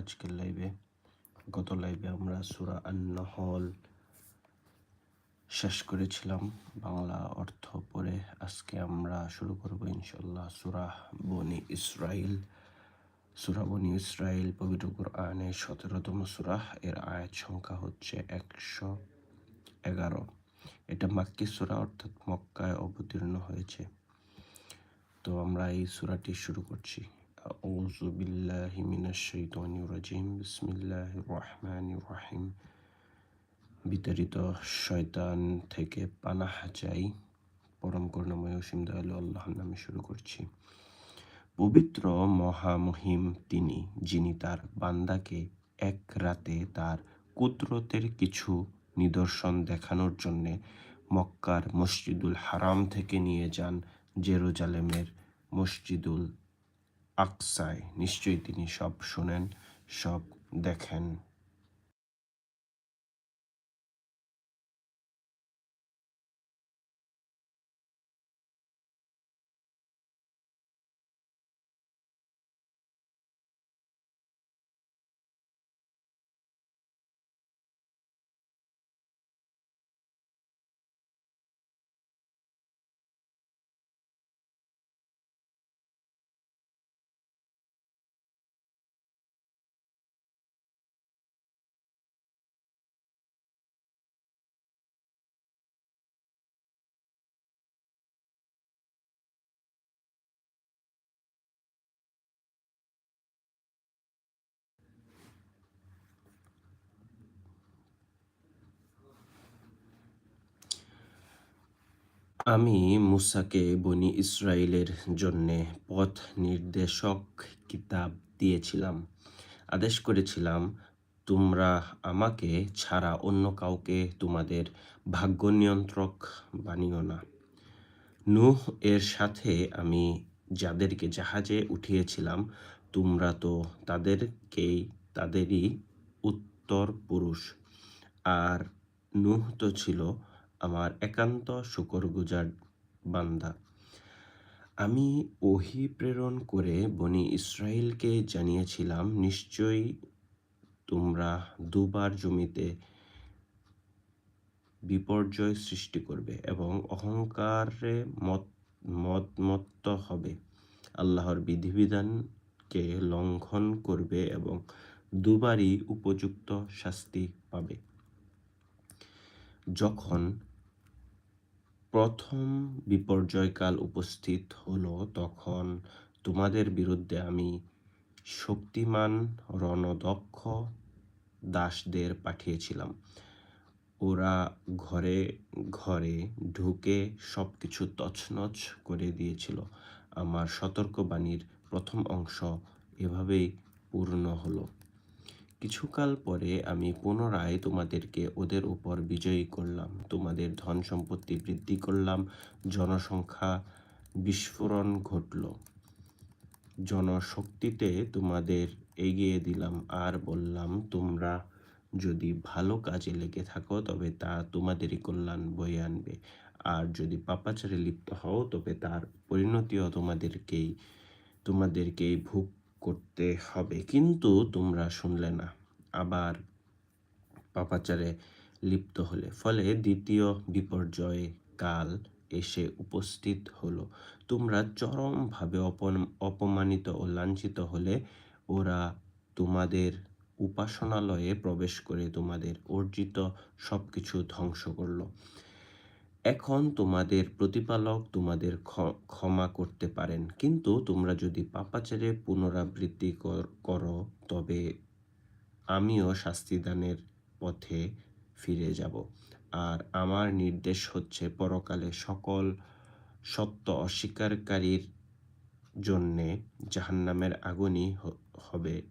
আজকের লাইভে গত লাইভে আমরা সুরা আন্নহল শেষ করেছিলাম। বাংলা অর্থ পড়ে আজকে আমরা শুরু করব ইনশাল্লাহ সুরা বনি ইসরাইল। সুরা বনি ইসরাইল পবিত্র কোরআনের সতেরোতম সুরা, এর আয়াত সংখ্যা হচ্ছে একশো এগারো। এটা মাক্কি সুরা, অর্থাৎ মক্কায় অবতীর্ণ হয়েছে। তো আমরা এই সুরাটি শুরু করছি। আউযু বিল্লাহি মিনাশ শাইতানির রাজিম বিসমিল্লাহির রহমানির রহিম বিতাড়িত শয়তান থেকে পানাহ চাই। পরম করুণাময় অসীম দয়ালু আল্লাহর নামে শুরু করছি। পবিত্র মহামহিম তিনি, যিনি তার বান্দাকে এক রাতে তার কুদরতের কিছু নিদর্শন দেখানোর জন্যে মক্কার মসজিদুল হারাম থেকে নিয়ে যান জেরুজালেমের মসজিদুল আকসায় নিশ্চয়ই তিনি সব শোনেন সব দেখেন। আমি মুসাকে বনি ইসরায়েলের জন্যে পথ নির্দেশক কিতাব দিয়েছিলাম। আদেশ করেছিলাম, তোমরা আমাকে ছাড়া অন্য কাউকে তোমাদের ভাগ্য নিয়ন্ত্রক বানিও না। নুহ এর সাথে আমি যাদেরকে জাহাজে উঠিয়েছিলাম, তোমরা তো তাদেরকেই তাদেরই উত্তর পুরুষ আর নুহ তো ছিল আমার একান্ত শুকরগুজার বান্দা। আমি ওহি প্রেরণ করে বনি ইসরায়েলকে জানিয়েছিলাম, নিশ্চয়ই তোমরা দুবার জমিতে বিপর্যয় সৃষ্টি করবে এবং অহংকারে মত, মতমত্ত হবে। আল্লাহর বিধিবিধানকে লঙ্ঘন করবে এবং দুবারই উপযুক্ত শাস্তি পাবে। যখন প্রথম বিপর্যয়কাল উপস্থিত হলো তখন তোমাদের বিরুদ্ধে আমি শক্তিমান, রণদক্ষ দাসদের পাঠিয়েছিলাম। ওরা ঘরে ঘরে ঢুকে সব কিছু তছনছ করে দিয়েছিল। আমার সতর্কবাণীর প্রথম অংশ এভাবেই পূর্ণ হলো। কিছুকাল পরে আমি পুনরায় তোমাদেরকে ওদের উপর বিজয়ী করলাম। তোমাদের ধন সম্পত্তি বৃদ্ধি করলাম। জনসংখ্যা বিস্ফোরণ ঘটল। জনশক্তিতে তোমাদের এগিয়ে দিলাম। আর বললাম, তোমরা যদি ভালো কাজে লেগে থাকো, তবে তা তোমাদেরই কল্যাণ বয়ে আনবে। আর যদি পাপাচারে লিপ্ত হও, তবে তার পরিণতিও তোমাদেরকেই তোমাদেরকেই ভোগ করতে হবে। কিন্তু তোমরা শুনলে না, আবার পাপাচারে লিপ্ত হলে। ফলে দ্বিতীয় বিপর্যয় কাল এসে উপস্থিত হলো। তোমরা চরমভাবে অপমানিত ও লাঞ্ছিত হলে ওরা তোমাদের উপাসনালয়ে প্রবেশ করে তোমাদের অর্জিত সব কিছু ধ্বংস করল। এখন তোমাদের প্রতিপালক তোমাদের ক্ষমা করতে পারেন। কিন্তু তোমরা যদি পাপাচারে পুনরাবৃত্তি করো তবে আমিও শাস্তিদানের পথে ফিরে যাব। আর আমার নির্দেশ হচ্ছে পরকালে সকল সত্য অস্বীকারীর জন্যে জাহান্নামের আগুনই হবে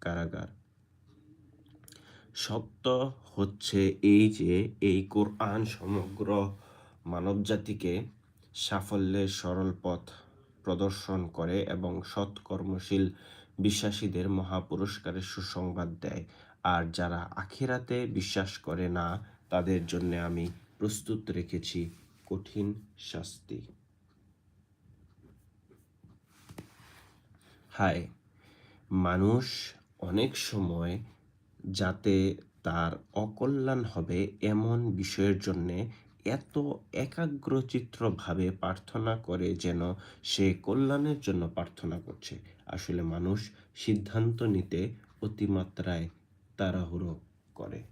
কারাগার। সত্য হচ্ছে এই যে এই কোরআন সমগ্র মানবজাতিকে সাফল্যের সরল পথ প্রদর্শন করে এবং সৎকর্মশীল বিশ্বাসীদের মহাপুরস্কারের সুসংবাদ দেয়। আর যারা আখিরাতে বিশ্বাস করে না, তাদের জন্য আমি প্রস্তুত রেখেছি কঠিন শাস্তি। হায়, মানুষ অনেক সময় যাতে তার অকল্যাণ হবে এমন বিষয়ের জন্যে এত একাগ্রচিত্রভাবে প্রার্থনা করে যেন সে কল্যাণের জন্য প্রার্থনা করছে। আসলে মানুষ সিদ্ধান্ত নিতে অতিমাত্রায় তাড়াহুড়ো করে।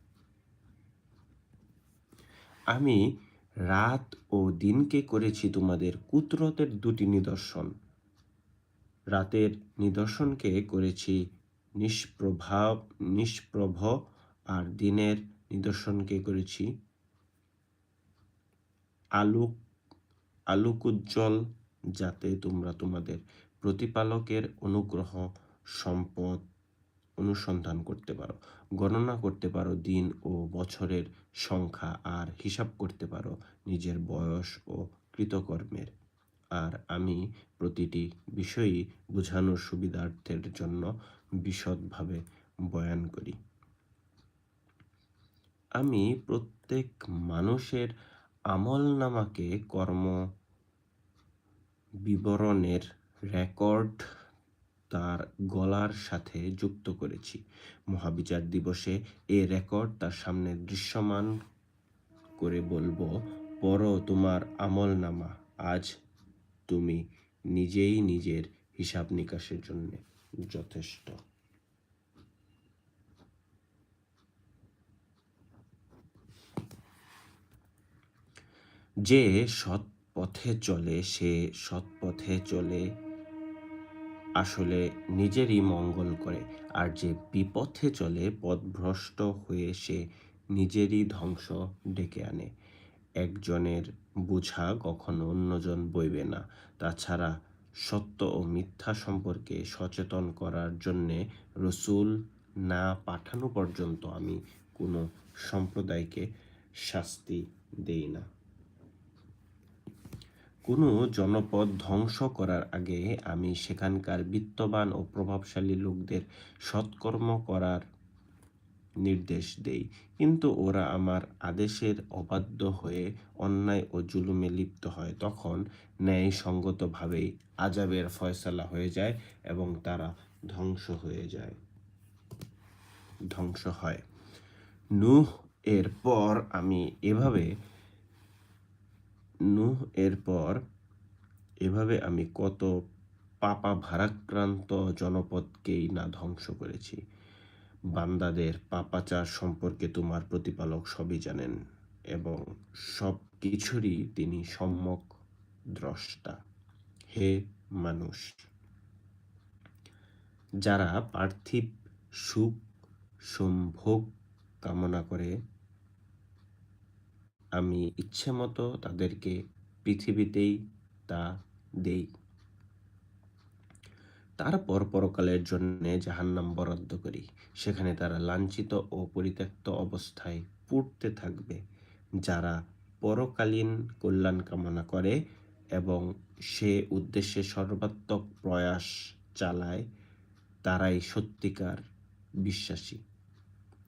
আমি রাত ও দিনকে করেছি তোমাদের কুদরতের দুটি নিদর্শন। রাতের নিদর্শনকে করেছি নিষ্প্রভাব নিষ্প্রভ আর দিনের নিদর্শনকে করেছি। আলোক আলোকোজ্জ্বল যাতে তোমরা তোমাদের প্রতিপালকের অনুগ্রহ, সম্পদ অনুসন্ধান করতে পারো, গণনা করতে পারো দিন ও বছরের সংখ্যা, আর হিসাব করতে পারো নিজের বয়স ও কৃতকর্মের। আর আমি প্রতিটি বিষয়ই বোঝানোর সুবিধার্থের জন্য বিশদভাবে বয়ান করি। আমি প্রত্যেক মানুষের আমল নামাকে কর্ম বিবরণের রেকর্ড তার গলার সাথে যুক্ত করেছি। মহাবিচার দিবসে এ রেকর্ড তার সামনে দৃশ্যমান করে বলব পর তোমার আমল নামা। আজ তুমি নিজেই নিজের হিসাব নিকাশের জন্য যথেষ্ট। যে সৎ পথে চলে, সে সৎ পথে চলে আসলে নিজেরই মঙ্গল করে। আর যে বিপথে চলে, পথভ্রষ্ট হয়ে সে নিজেরই ধ্বংস ডেকে আনে। একজনের বোঝা কখনো অন্যজন বইবে না। তাছাড়া সত্য ও মিথ্যা সম্পর্কে সচেতন করার জন্যে রসুল না পাঠানো পর্যন্ত আমি কোনো সম্প্রদায়কে শাস্তি দেই না। কোনো জনপদ ধ্বংস করার আগে আমি সেখানকার বিত্তবান ও প্রভাবশালী লোকদের সৎকর্ম করার নির্দেশ দেই। কিন্তু ওরা আমার আদেশের অবাধ্য হয়ে অন্যায় ও জুলুমে লিপ্ত হয়। তখন ন্যায়সঙ্গতভাবেই আজাবের ফয়সালা হয়ে যায় এবং তারা ধ্বংস হয়ে যায়। ধ্বংস হয়। নুহ এর পর আমি এভাবে, নুহ এর পর এভাবে আমি কত পাপা ভারাক্রান্ত জনপদকেই না ধ্বংস করেছি। বান্দাদের পাপাচার সম্পর্কে তোমার প্রতিপালক সবই জানেন এবং সব কিছুরই তিনি সম্যক দ্রষ্টা। হে মানুষ! যারা পার্থিব সুখ সম্ভোগ কামনা করে, আমি ইচ্ছে মতো তাদেরকে পৃথিবীতেই তা দেই। তারপর পরকালের জন্য জাহান্নাম বরাদ্দ করি। সেখানে তারা লাঞ্ছিত ও পরিত্যক্ত অবস্থায় পুড়তে থাকবে। যারা পরকালীন কল্যাণ কামনা করে এবং সে উদ্দেশ্যে সর্বাত্মক প্রয়াস চালায়, তারাই সত্যিকার বিশ্বাসী।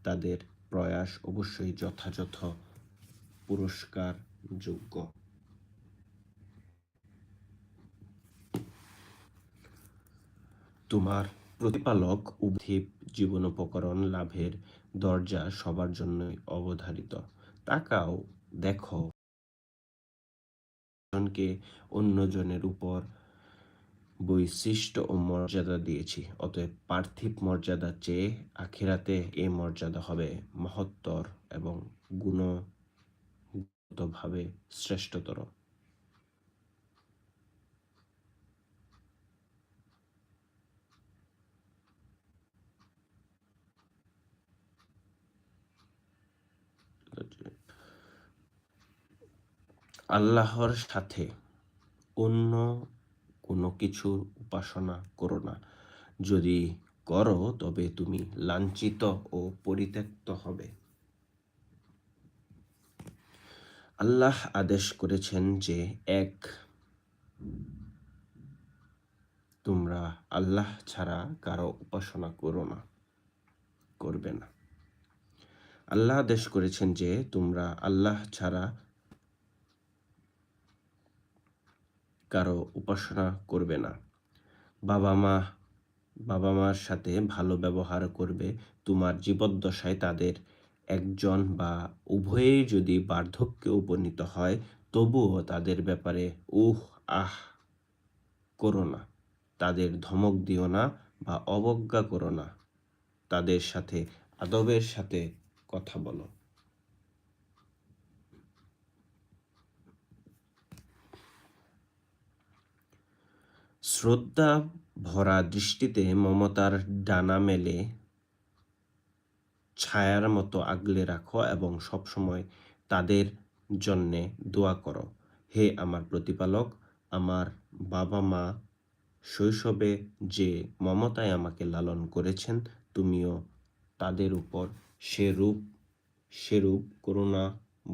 তাদের প্রয়াস অবশ্যই যথাযথ পুরস্কার যোগ্য তোমার প্রতিপালক উদ্ভিদ জীবনোপকরণ লাভের দরজা সবার জন্যই অবধারিত। তাকাও, দেখো। জনকে অন্যজনের উপর বৈশিষ্ট্য ও মর্যাদা দিয়েছি, অতএব পার্থিব মর্যাদার চেয়ে আখিরাতে এ মর্যাদা হবে মহত্তর এবং গুণগতভাবে শ্রেষ্ঠতর। আল্লাহর সাথে অন্য কোনো কিছুর উপাসনা করো না। যদি করো, তবে তুমি লাঞ্ছিত ও পরিত্যক্ত হবে। আল্লাহ আদেশ করেছেন যে, এক, তোমরা আল্লাহ ছাড়া কারও উপাসনা করো না, করবে না। আল্লাহ আদেশ করেছেন যে, তোমরা আল্লাহ ছাড়া কারও উপাসনা করবে না। বাবা মা, বাবা মার সাথে ভালো ব্যবহার করবে। তোমার জীবদ্দশায় তাদের একজন বা উভয়েই যদি বার্ধক্যে উপনীত হয়, তবুও তাদের ব্যাপারে উহ, আহ করো না। তাদের ধমক দিও না বা অবজ্ঞা করো না। তাদের সাথে, আদবের সাথে কথা বলো। শ্রদ্ধা ভরা দৃষ্টিতে মমতার ডানা মেলে ছায়ার মতো আগলে রাখো এবং সবসময় তাদের জন্যে দোয়া করো। হে আমার প্রতিপালক, আমার বাবা মা শৈশবে যে মমতায় আমাকে লালন করেছেন, তুমিও তাদের উপর সেরূপ সেরূপ করুণা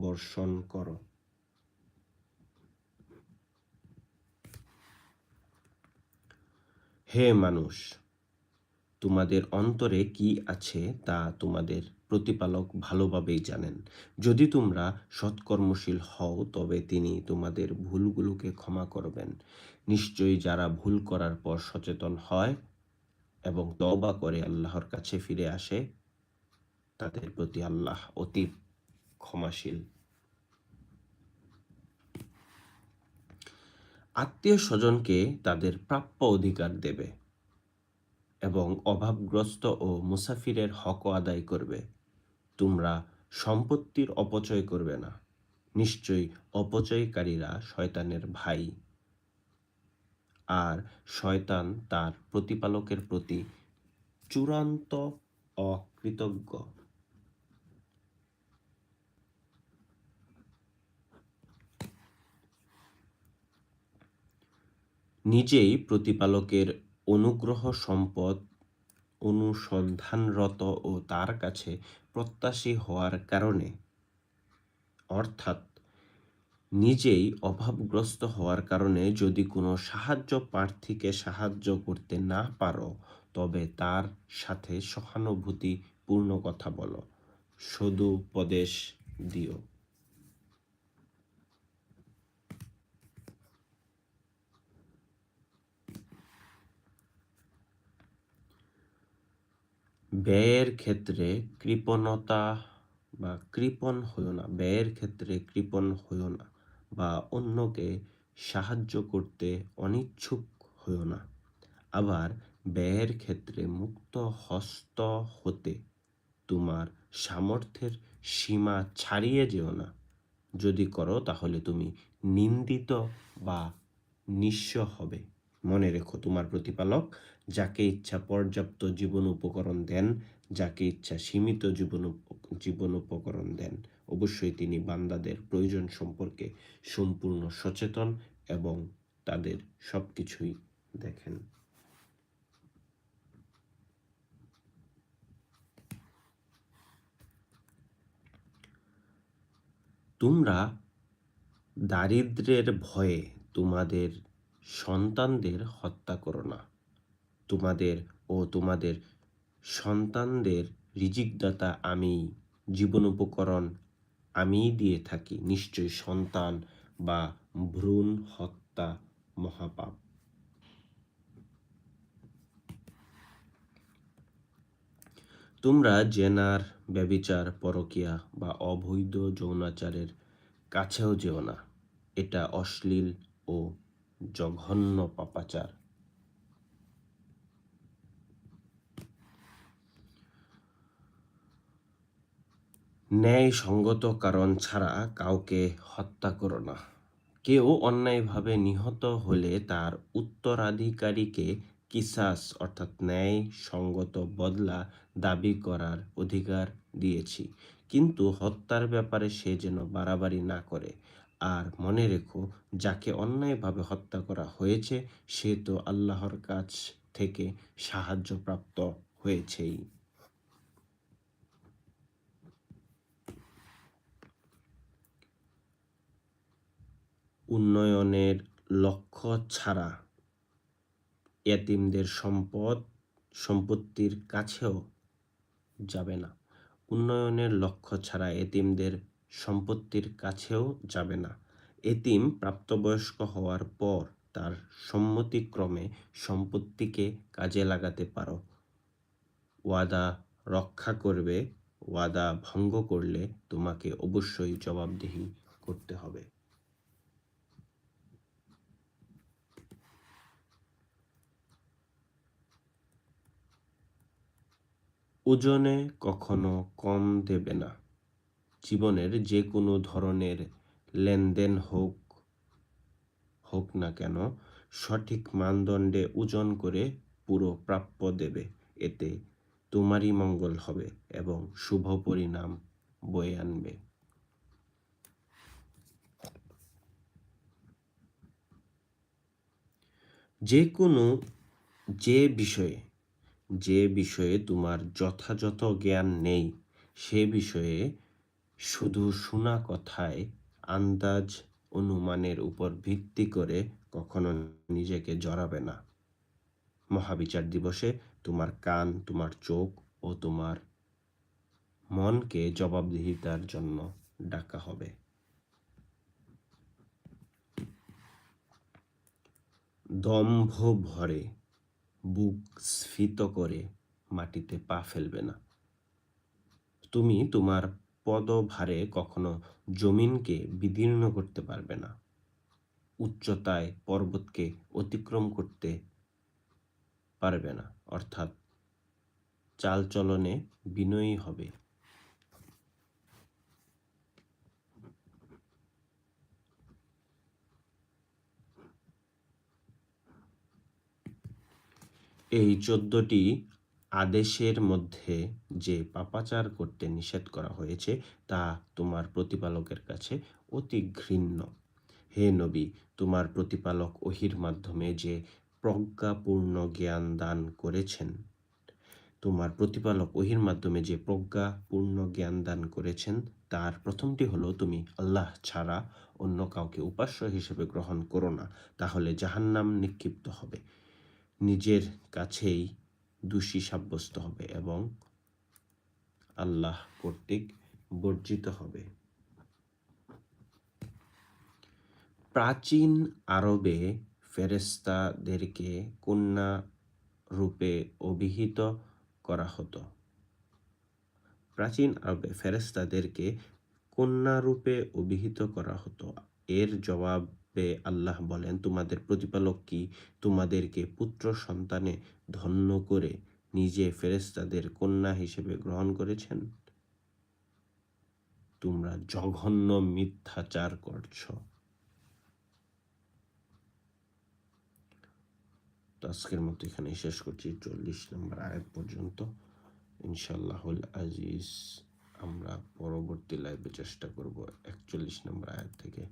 বর্ষণ করো। হে মানুষ, তোমাদের অন্তরে কি আছে তা তোমাদের প্রতিপালক ভালোভাবেই জানেন। যদি তোমরা সৎকর্মশীল হও, তবে তিনি তোমাদের ভুলগুলোকে ক্ষমা করবেন। নিশ্চয়ই যারা ভুল করার পর সচেতন হয় এবং তবা করে আল্লাহর কাছে ফিরে আসে, তাদের প্রতি আল্লাহ অতি ক্ষমাশীল। আত্মীয় স্বজনকে তাদের প্রাপ্য অধিকার দেবে এবং অভাবগ্রস্ত ও মুসাফিরের হক আদায় করবে। তোমরা সম্পত্তির অপচয় করবে না। নিশ্চয়ই অপচয়কারীরা শয়তানের ভাই। আর শয়তান তার প্রতিপালকের প্রতি চূড়ান্ত অকৃতজ্ঞ। নিজেই প্রতিপালকের অনুগ্রহ, সম্পদ, অনুসন্ধানরত ও তার কাছে প্রত্যাশী হওয়ার কারণে, অর্থাৎ নিজেই অভাবগ্রস্ত হওয়ার কারণে যদি কোনো সাহায্য প্রার্থীকে সাহায্য করতে না পারো, তবে তার সাথে সহানুভূতিপূর্ণ কথা বলো। সদুপদেশ দিও। ব্যয়ের ক্ষেত্রে কৃপণতা বা কৃপণ হইও না, ব্যয়ের ক্ষেত্রে কৃপণ হইও না বা অন্যকে সাহায্য করতে অনিচ্ছুক হইও না। আবার ব্যয়ের ক্ষেত্রে মুক্ত হস্ত হতে তোমার সামর্থ্যের সীমা ছাড়িয়ে যেও না। যদি করো তাহলে তুমি নিন্দিত বা নিঃস্ব হবে। মনে রেখো তোমার প্রতিপালক, যাকে ইচ্ছা পর্যাপ্ত জীবন উপকরণ দেন, যাকে ইচ্ছা সীমিত জীবন জীবন উপকরণ দেন। অবশ্যই তিনি বান্দাদের প্রয়োজন সম্পর্কে সম্পূর্ণ সচেতন এবং তাদের সব কিছুই দেখেন। তোমরা দারিদ্রের ভয়ে তোমাদের সন্তানদের হত্যা করো না। তোমাদের ও তোমাদের সন্তানদের রিজিকদাতা আমি, জীবন উপকরণ আমিই দিয়ে থাকি। নিশ্চয় সন্তান বা ভ্রূণ হত্যা মহাপাপ। তোমরা জেনার ব্যবিচার, পরকিয়া বা অবৈধ যৌনাচারের কাছেও যেও না। এটা অশ্লীল ও জঘন্য পাপাচার। ন্যায় সঙ্গত কারণ ছাড়া কাউকে হত্যা করো না। কেউ অন্যায়ভাবে নিহত হলে তার উত্তরাধিকারীকে কিসাস অর্থাৎ ন্যায় সঙ্গত বদলা দাবি করার অধিকার দিয়েছি। কিন্তু হত্যার ব্যাপারে সে যেন বাড়াবাড়ি না করে। আর মনে রেখো, যাকে অন্যায়ভাবে হত্যা করা হয়েছে, সে তো আল্লাহর কাছ থেকে সাহায্যপ্রাপ্ত হয়েছেই। উন্নয়নের লক্ষ্য ছাড়া এতিমদের সম্পদ, সম্পত্তির কাছেও যাবে না। উন্নয়নের লক্ষ্য ছাড়া এতিমদের সম্পত্তির কাছেও যাবে না। এতিম প্রাপ্তবয়স্ক হওয়ার পর তার সম্মতিক্রমে সম্পত্তিকে কাজে লাগাতে পারো। ওয়াদা রক্ষা করবে, ওয়াদা ভঙ্গ করলে তোমাকে অবশ্যই জবাবদিহি করতে হবে। ওজনে কখনো কম দেবে না। জীবনের যে কোনো ধরনের লেনদেন হোক হোক না কেন, সঠিক মানদণ্ডে ওজন করে পুরো প্রাপ্য দেবে। এতে তোমারই মঙ্গল হবে এবং শুভ পরিণাম বয়ে আনবে। যে কোনো যে বিষয়ে যে বিষয়ে তোমার যথাযথ জ্ঞান নেই, সে বিষয়ে শুধু শোনা কথায় আন্দাজ অনুমানের উপর ভিত্তি করে কখনো নিজেকে জড়াবে না। মহাবিচার দিবসে তোমার কান, তোমার চোখ ও তোমার মনকে জবাবদিহিতার জন্য ডাকা হবে। দম্ভ ভরে, বুক স্ফীত করে মাটিতে পা ফেলবে না। তুমি তোমার পদভারে কখনো জমিনকে বিদীর্ণ করতে পারবে না। উচ্চতায় পর্বতকে অতিক্রম করতে পারবে না, অর্থাৎ চালচলনে বিনয়ী হবে। এই চোদ্দটি আদেশের মধ্যে যে পাপাচার করতে নিষেধ করা হয়েছে, তা তোমার প্রতিপালকের কাছে অতি ঘৃণ্য। হে নবী, তোমার প্রতিপালক ওহির মাধ্যমে যে প্রজ্ঞাপূর্ণ জ্ঞান দান করেছেন, তোমার প্রতিপালক ওহির মাধ্যমে যে প্রজ্ঞাপূর্ণ জ্ঞান দান করেছেন, তার প্রথমটি হলো, তুমি আল্লাহ ছাড়া অন্য কাউকে উপাস্য হিসেবে গ্রহণ করো না, তাহলে জাহান্নাম নিক্ষিপ্ত হবে। নিজের কাছেই দোষী সাব্যস্ত হবে এবং আল্লাহ কর্তৃক বর্জিত হবে। প্রাচীন আরবে ফেরেস্তাদেরকে কন্যা রূপে অভিহিত করা হতো। প্রাচীন আরবে ফেরেস্তাদেরকে কন্যা রূপে অভিহিত করা হতো। এর জবাবে আল্লাহ বলেন, তোমাদের প্রতিপালক কি? তোমাদেরকে পুত্র সন্তানে ধন্য করে নিজে ফেরেস্তাদের কন্যা হিসেবে গ্রহণ করেছেন? তোমরা জঘন্য মিথ্যাচার করছ। আজকের মতো এখানে শেষ করছি। চল্লিশ নম্বর আয়াত পর্যন্ত। ইনশাল্লাহুল আজিজ, আমরা পরবর্তী লাইভে চেষ্টা করব একচল্লিশ নম্বর আয়াত থেকে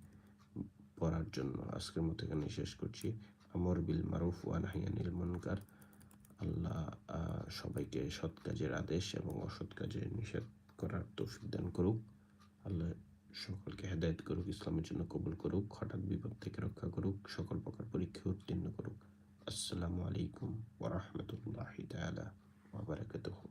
পড়ার জন্য। আজকের মতো এখানে শেষ করছি। আমর বিল মারুফ ওয়ান হাইয়ানিল মনকার। আল্লাহ সবাইকে সৎ কাজের আদেশ এবং অসৎ কাজের নিষেধ করার তৌফিক দান করুক। আল্লাহ সকলকে হেদায়ত করুক, ইসলামের জন্য কবুল করুক, হঠাৎ বিপদ থেকে রক্ষা করুক, সকল প্রকার পরীক্ষা উত্তীর্ণ করুক। আসসালামু আলাইকুম ওরহমতুল্লাহ তালা ওবরাকাতুহু